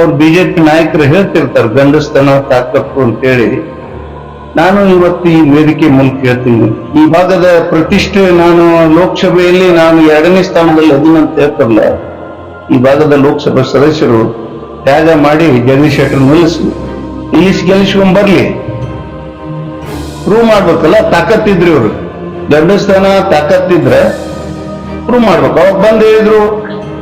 ಅವ್ರು ಬಿಜೆಪಿ ನಾಯಕರು ಹೇಳ್ತಿರ್ತಾರೆ, ಗಂಡಸ್ತನ ತಾಕತ್ತು ಅಂತೇಳಿ. ನಾನು ಇವತ್ತು ಈ ವೇದಿಕೆ ಮೂಲಕ ಹೇಳ್ತೀನಿ. ಈ ಭಾಗದ ಪ್ರತಿಷ್ಠೆ ನಾನು ಲೋಕಸಭೆಯಲ್ಲಿ ನಾನು ಎರಡನೇ ಸ್ಥಾನದಲ್ಲಿ ಅದನ್ನ ಅಂತ ಹೇಳ್ತಾರಲ್ಲ, ಈ ಭಾಗದ ಲೋಕಸಭಾ ಸದಸ್ಯರು ತ್ಯಾಗ ಮಾಡಿ ಜಗದೀಶ್ ಶೆಟ್ಟರ್ ನಿಲ್ಲಿಸಿ. ನಿಲ್ಲಿಸಿ ಗೆಲ್ಲಿಸ್ಕೊಂಡ್ ಬರ್ಲಿ. ಪ್ರೂವ್ ಮಾಡ್ಬೇಕಲ್ಲ ತಾಕತ್ತಿದ್ರಿ ಅವರು ಗಂಡಸ್ಥಾನ ತಾಕತ್ತಿದ್ರೆ ಪ್ರೂವ್ ಮಾಡ್ಬೇಕು. ಅವಾಗ ಬಂದು ಹೇಳಿದ್ರು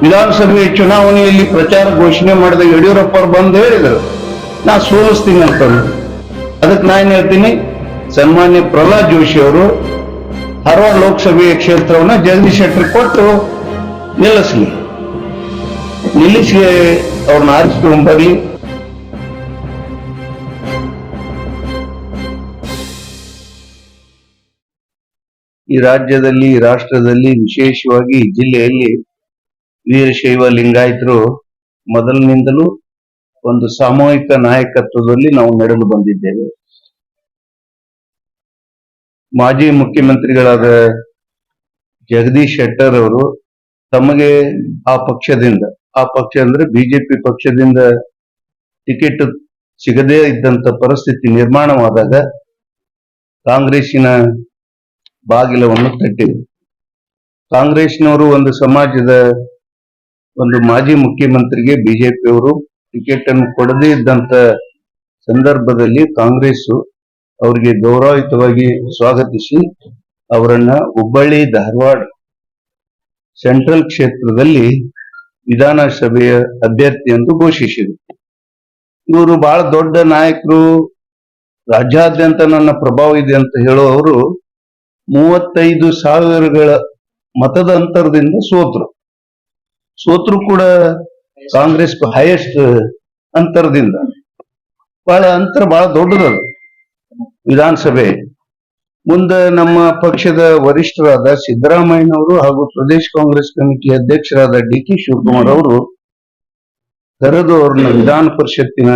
ವಿಧಾನಸಭೆ ಚುನಾವಣೆಯಲ್ಲಿ ಪ್ರಚಾರ ಘೋಷಣೆ ಮಾಡಿದ ಯಡಿಯೂರಪ್ಪ ಅವ್ರು ಬಂದು ಹೇಳಿದರು, ನಾ ಸೋಲಿಸ್ತೀನಿ ಅಂತಂದ್ರು. ಅದಕ್ಕೆ ನಾನು ಹೇಳ್ತೀನಿ, ಸನ್ಮಾನ್ಯ ಪ್ರಹ್ಲಾದ್ ಜೋಶಿ ಅವರು ಹರವಾಡ ಲೋಕಸಭೆಯ ಕ್ಷೇತ್ರವನ್ನ ಜಗದೀಶ್ ಶೆಟ್ಟರ್ ಕೊಟ್ಟು ನಿಲ್ಲಿಸಲಿ. ನಿಲ್ಲಿಸಿ ಅವ್ರನ್ನ ಆರಿಸ್ಕೊಂಡು ಈ ರಾಜ್ಯದಲ್ಲಿ ರಾಷ್ಟ್ರದಲ್ಲಿ, ವಿಶೇಷವಾಗಿ ಜಿಲ್ಲೆಯಲ್ಲಿ ವೀರಶೈವ ಲಿಂಗಾಯತರು ಮೊದಲಿನಿಂದಲೂ ಒಂದು ಸಾಮೂಹಿಕ ನಾಯಕತ್ವದಲ್ಲಿ ನಾವು ನಡೆದು ಬಂದಿದ್ದೇವೆ. ಮಾಜಿ ಮುಖ್ಯಮಂತ್ರಿಗಳಾದ ಜಗದೀಶ್ ಶೆಟ್ಟರ್ ಅವರು ತಮಗೆ ಆ ಪಕ್ಷದಿಂದ, ಆ ಪಕ್ಷ ಅಂದ್ರೆ ಬಿಜೆಪಿ ಪಕ್ಷದಿಂದ ಟಿಕೆಟ್ ಸಿಗದೇ ಇದ್ದಂತ ಪರಿಸ್ಥಿತಿ ನಿರ್ಮಾಣವಾದಾಗ ಕಾಂಗ್ರೆಸ್ಸಿನ ಬಾಗಿಲವನ್ನು ತಟ್ಟಿದೆ. ಕಾಂಗ್ರೆಸ್ನವರು ಒಂದು ಸಮಾಜದ ಒಂದು ಮಾಜಿ ಮುಖ್ಯಮಂತ್ರಿಗೆ ಬಿಜೆಪಿಯವರು ಟಿಕೆಟ್ ಅನ್ನು ಕೊಡದೇ ಇದ್ದಂತ ಸಂದರ್ಭದಲ್ಲಿ ಕಾಂಗ್ರೆಸ್ ಅವರಿಗೆ ಗೌರವಯುತವಾಗಿ ಸ್ವಾಗತಿಸಿ ಅವರನ್ನ ಹುಬ್ಬಳ್ಳಿ, ಧಾರವಾಡ ಸೆಂಟ್ರಲ್ ಕ್ಷೇತ್ರದಲ್ಲಿ ವಿಧಾನಸಭೆಯ ಅಭ್ಯರ್ಥಿ ಎಂದು ಘೋಷಿಸಿದರು. ಇವರು ಬಹಳ ದೊಡ್ಡ ನಾಯಕರು, ರಾಜ್ಯಾದ್ಯಂತ ನನ್ನ ಪ್ರಭಾವ ಇದೆ ಅಂತ ಹೇಳುವವರು ಮೂವತ್ತೈದು ಸಾವಿರಗಳ ಮತದ ಅಂತರದಿಂದ ಸೋತರು. ಸೋತರು ಕೂಡ ಕಾಂಗ್ರೆಸ್ ಹೈಯೆಸ್ಟ್ ಅಂತರದಿಂದ. ಬಹಳ ಅಂತರ ಬಹಳ ದೊಡ್ಡದದು ವಿಧಾನಸಭೆ. ಮುಂದೆ ನಮ್ಮ ಪಕ್ಷದ ವರಿಷ್ಠರಾದ ಸಿದ್ದರಾಮಯ್ಯನವರು ಹಾಗೂ ಪ್ರದೇಶ ಕಾಂಗ್ರೆಸ್ ಕಮಿಟಿ ಅಧ್ಯಕ್ಷರಾದ ಡಿ ಕೆ ಶಿವಕುಮಾರ್ ಅವರು ಕರೆದು ಅವ್ರನ್ನ ವಿಧಾನ ಪರಿಷತ್ತಿನ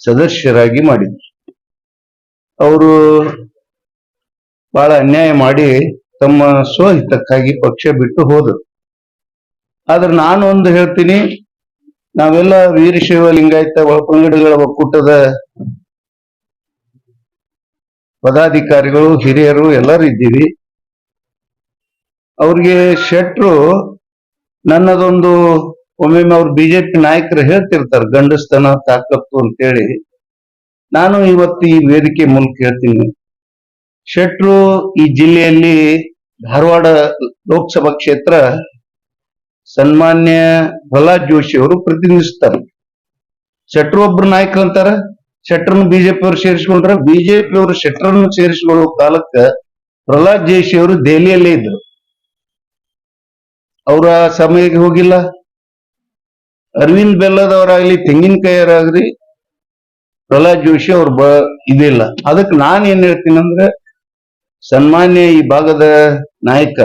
ಸದಸ್ಯರಾಗಿ ಮಾಡಿದ್ರು. ಅವರು ಬಹಳ ಅನ್ಯಾಯ ಮಾಡಿ ತಮ್ಮ ಸ್ವಹಿತಕ್ಕಾಗಿ ಪಕ್ಷ ಬಿಟ್ಟು ಹೋದರು. ಆದ್ರೆ ನಾನು ಒಂದು ಹೇಳ್ತೀನಿ, ನಾವೆಲ್ಲ ವೀರಶೈವ ಲಿಂಗಾಯತ ಒಳಪಂಗಡಗಳ ಒಕ್ಕೂಟದ ಪದಾಧಿಕಾರಿಗಳು, ಹಿರಿಯರು ಎಲ್ಲರೂ ಇದ್ದೀವಿ. ಅವ್ರಿಗೆ ಶೆಟ್ರು ನನ್ನದೊಂದು, ಒಮ್ಮೊಮ್ಮೆ ಅವ್ರು ಬಿಜೆಪಿ ನಾಯಕರು ಹೇಳ್ತಿರ್ತಾರೆ, ಗಂಡಸ್ತನ ತಾಕತ್ತು ಅಂತೇಳಿ. ನಾನು ಇವತ್ತು ಈ ವೇದಿಕೆ ಮೂಲಕ ಹೇಳ್ತೀನಿ. ಶೆಟ್ರು ಈ ಜಿಲ್ಲೆಯಲ್ಲಿ ಧಾರವಾಡ ಲೋಕಸಭಾ ಕ್ಷೇತ್ರ ಸನ್ಮಾನ್ಯ ಪ್ರಹ್ಲಾದ್ ಜೋಶಿ ಅವರು ಪ್ರತಿನಿಧಿಸ್ತಾರೆ. ಶೆಟ್ರು ಒಬ್ರು ನಾಯಕರು ಅಂತಾರ ಶೆಟ್ರನ್ನು ಬಿಜೆಪಿ ಅವರು ಸೇರಿಸ್ಕೊಂಡ್ರ ಬಿಜೆಪಿ ಅವರು ಶೆಟ್ರನ್ನು ಸೇರಿಸಿಕೊಳ್ಳುವ ಕಾಲಕ್ಕ ಪ್ರಹ್ಲಾದ್ ಜೋಶಿ ಅವರು ದೆಹಲಿಯಲ್ಲೇ ಇದ್ರು. ಅವರ ಸಮಯಕ್ಕೆ ಹೋಗಿಲ್ಲ. ಅರವಿಂದ್ ಬೆಲ್ಲದವರಾಗ್ಲಿ ತೆಂಗಿನಕಾಯಿಯವರಾಗ್ಲಿ ಪ್ರಹ್ಲಾದ್ ಜೋಶಿ ಅವ್ರ ಬ ಇದಿಲ್ಲ ಅದಕ್ಕೆ ನಾನು ಏನ್ ಹೇಳ್ತೀನಿ ಅಂದ್ರೆ, ಸನ್ಮಾನ್ಯ ಈ ಭಾಗದ ನಾಯಕ,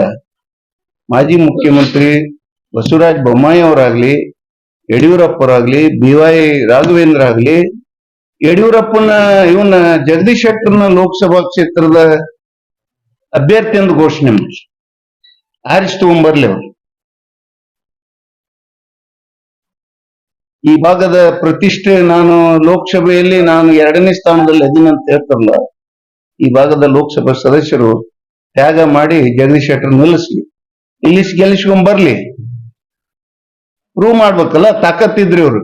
ಮಾಜಿ ಮುಖ್ಯಮಂತ್ರಿ ಬಸವರಾಜ ಬೊಮ್ಮಾಯಿ ಅವರಾಗ್ಲಿ, ಯಡಿಯೂರಪ್ಪರಾಗ್ಲಿ, ಬಿ ವೈ ರಾಘವೇಂದ್ರ ಆಗ್ಲಿ ಯಡಿಯೂರಪ್ಪನ ಇವನ ಜಗದೀಶ್ ಶೆಟ್ಟರ್ನ ಲೋಕಸಭಾ ಕ್ಷೇತ್ರದ ಅಭ್ಯರ್ಥಿ ಎಂದು ಘೋಷಣೆ ಮಾಡಿ ಆರಿಸ್ ತಗೊಂಡ್ಬರ್ಲಿ ಅವರು. ಈ ಭಾಗದ ಪ್ರತಿಷ್ಠೆ ನಾನು ಲೋಕಸಭೆಯಲ್ಲಿ ನಾನು ಎರಡನೇ ಸ್ಥಾನದಲ್ಲಿ ಅದೀನಿ ಅಂತ ಹೇಳ್ತಾರಲ್ಲ, ಈ ಭಾಗದ ಲೋಕಸಭಾ ಸದಸ್ಯರು ತ್ಯಾಗ ಮಾಡಿ ಜಗದೀಶ್ ಶೆಟ್ಟರ್ ನಿಲ್ಲಿಸ್ಲಿ. ಇಲ್ಲಿ ಗೆಲ್ಲಿಸ್ಕೊಂಡ್ ಬರ್ಲಿ. ಪ್ರೂವ್ ಮಾಡ್ಬೇಕಲ್ಲ, ತಾಕತ್ತಿದ್ರಿ ಇವ್ರು.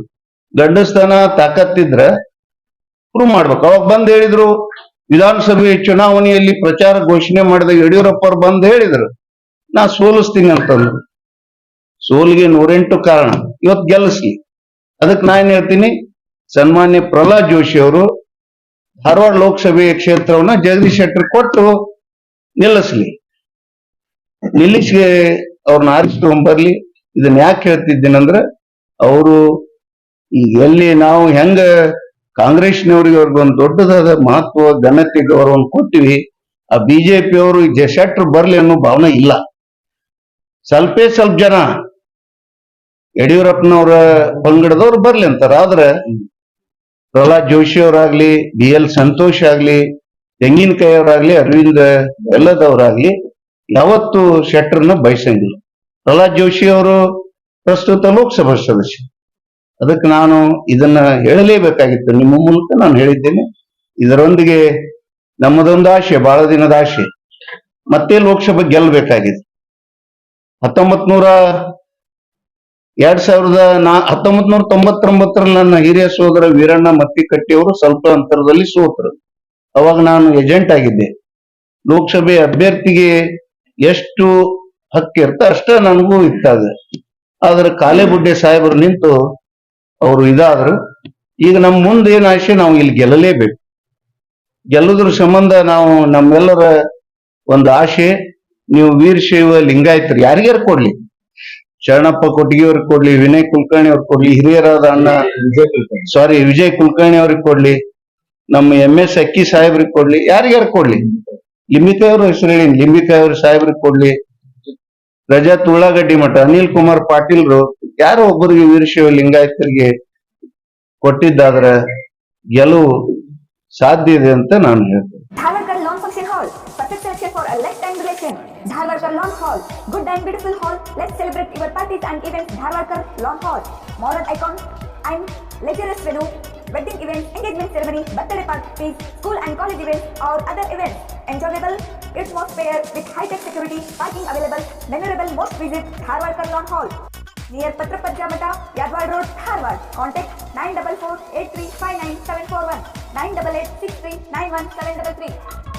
ಗಂಡಸ್ಥಾನ ತಾಕತ್ತಿದ್ರ ಪ್ರೂವ್ ಮಾಡ್ಬೇಕು. ಅವಾಗ ಬಂದ್ ಹೇಳಿದ್ರು, ವಿಧಾನಸಭೆ ಚುನಾವಣೆಯಲ್ಲಿ ಪ್ರಚಾರ ಘೋಷಣೆ ಮಾಡಿದ ಯಡಿಯೂರಪ್ಪ ಅವ್ರು ಬಂದ್ ಹೇಳಿದ್ರು, ನಾ ಸೋಲಿಸ್ತೀನಿ ಅಂತಂದ್ರು. ಸೋಲಿಗೆ ನೂರೆಂಟು ಕಾರಣ, ಇವತ್ತು ಗೆಲ್ಲಿಸ್ಲಿ ಅದಕ್ಕೆ ನಾನು ಹೇಳ್ತೀನಿ, ಸನ್ಮಾನ್ಯ ಪ್ರಹ್ಲಾದ್ ಜೋಶಿ ಅವರು ಧಾರವಾಡ ಲೋಕಸಭೆಯ ಕ್ಷೇತ್ರವನ್ನ ಜಗದೀಶ್ ಶೆಟ್ಟರ್ ಕೊಟ್ಟು ನಿಲ್ಲಿಸ್ಲಿ. ನಿಲ್ಲಿಸಿ ಅವ್ರನ್ನ ಆರಿಸ್ಕೊಂಡ್ ಬರ್ಲಿ. ಇದನ್ನ ಯಾಕೆ ಹೇಳ್ತಿದ್ದೀನಂದ್ರೆ ಅವರು ಎಲ್ಲಿ ನಾವು ಹೆಂಗ ಕಾಂಗ್ರೆಸ್ನವ್ರಿಗೆ ಅವ್ರಿಗೆ ಒಂದು ದೊಡ್ಡದಾದ ಮಹತ್ವ ಘನತೆ ಗೌರವವನ್ನು ಕೊಟ್ಟಿವಿ, ಆ ಬಿಜೆಪಿ ಅವರು ಈ ಶೆಟ್ರ್ ಬರ್ಲಿ ಅನ್ನೋ ಭಾವನೆ ಇಲ್ಲ. ಸ್ವಲ್ಪೇ ಸ್ವಲ್ಪ ಜನ ಯಡಿಯೂರಪ್ಪನವರ ಪಂಗಡದವ್ರು ಬರ್ಲಿ ಅಂತಾರ. ಆದ್ರೆ ಪ್ರಹ್ಲಾದ್ ಜೋಶಿ ಅವರಾಗ್ಲಿ, ಬಿ ಎಲ್ ಸಂತೋಷ್ ಆಗ್ಲಿ, ತೆಂಗಿನಕಾಯಿ ಅವರಾಗ್ಲಿ, ಅರವಿಂದ ಬೆಲ್ಲದವರಾಗ್ಲಿ ಯಾವತ್ತು ಶೆಟ್ಟರ್ನ ಬಯಸಂಗಿಲ್ಲ. ಪ್ರಹ್ಲಾದ್ ಜೋಶಿ ಅವರು ಪ್ರಸ್ತುತ ಲೋಕಸಭಾ ಸದಸ್ಯ ಅದಕ್ಕೆ ನಾನು ಇದನ್ನ ಹೇಳಲೇಬೇಕಾಗಿತ್ತು. ನಿಮ್ಮ ಮೂಲಕ ನಾನು ಹೇಳಿದ್ದೇನೆ. ಇದರೊಂದಿಗೆ ನಮ್ಮದೊಂದು ಆಶೆ, ಬಹಳ ದಿನದ ಆಶೆ. ಮತ್ತೆ ಲೋಕಸಭೆ ಗೆಲ್ಲಬೇಕಾಗಿದೆ. ಹತ್ತೊಂಬತ್ ನೂರ ಎರಡ್ ಸಾವಿರದ ನಾ ಹತ್ತೊಂಬತ್ ನೂರ ತೊಂಬತ್ತೊಂಬತ್ತರಲ್ಲಿ ನನ್ನ ಹಿರಿಯ ಸೋದರ ವೀರಣ್ಣ ಮತ್ತಿಕಟ್ಟಿಯವರು ಸ್ವಲ್ಪ ಅಂತರದಲ್ಲಿ ಸೋತರು. ಅವಾಗ ನಾನು ಏಜೆಂಟ್ ಆಗಿದ್ದೆ. ಲೋಕಸಭೆ ಅಭ್ಯರ್ಥಿಗೆ ಎಷ್ಟು ಹಕ್ಕಿರ್ತ ಅಷ್ಟ ನನಗೂ ಇತ್ತಾಗ ಆದ್ರೆ ಕಾಲೇಬುಡ್ಡೆ ಸಾಹೇಬರು ನಿಂತು ಅವರು ಇದಾದ್ರು. ಈಗ ನಮ್ಮ ಮುಂದೆ ಏನ್ ಆಶೆ ನಾವು ಇಲ್ಲಿ ಗೆಲ್ಲಲೇಬೇಕು. ಗೆಲ್ಲುದ್ರ ಸಂಬಂಧ ನಾವು ನಮ್ಮೆಲ್ಲರ ಒಂದು ಆಶೆ, ನೀವು ವೀರಶೈವ ಲಿಂಗಾಯತರು ಯಾರಿಗಾರು ಕೊಡ್ಲಿ? ಶರಣಪ್ಪ ಕೊಟ್ಟಿಗೆ ಅವ್ರಿಗೆ ಕೊಡ್ಲಿ, ವಿನಯ್ ಕುಲಕರ್ಣಿ ಅವ್ರಿಗೆ ಕೊಡ್ಲಿ, ಹಿರಿಯರಾದ ಅಣ್ಣ ಸಾರಿ ವಿಜಯ್ ಕುಲಕರ್ಣಿ ಅವ್ರಿಗೆ ಕೊಡ್ಲಿ, ನಮ್ಮ ಎಂ ಎಸ್ ಅಕ್ಕಿ ಸಾಹೇಬ್ರಿಗೆ ಕೊಡ್ಲಿ ಯಾರಿಗಾರು ಕೊಡ್ಲಿ? ಲಿಂಬಿಕಾಯವ್ರ ಹೆಸರು ಹೇಳಿ, ಲಿಂಬಿಕಾಯವ್ರ ಸಾಹೇಬ್ರಿಗೆ ಕೊಡ್ಲಿ ರಜತ್ ಉಳ್ಳಾಗಡ್ಡಿ ಮಠ ಅನಿಲ್ ಕುಮಾರ್ ಪಾಟೀಲ್ರು ಯಾರೋ ಒಬ್ಬರಿಗೆ ವೀರಶೈವ ಲಿಂಗಾಯತರಿಗೆ ಕೊಟ್ಟಿದ್ದಾದ್ರೆ ಗೆಲುವು ಸಾಧ್ಯ ಇದೆ ಅಂತ ನಾನು ಹೇಳ್ತೇನೆ Dharwarkar Lawn Hall. Good and beautiful hall. Wedding events, engagement ceremony, birthday parties, school and college events or other events. enjoyable. atmosphere with high-tech security, parking available, memorable most visit Harvard Kurlon Hall. Near Patrapajja Mata, Yadwar Road, Harvard. Contact 944 8359741 988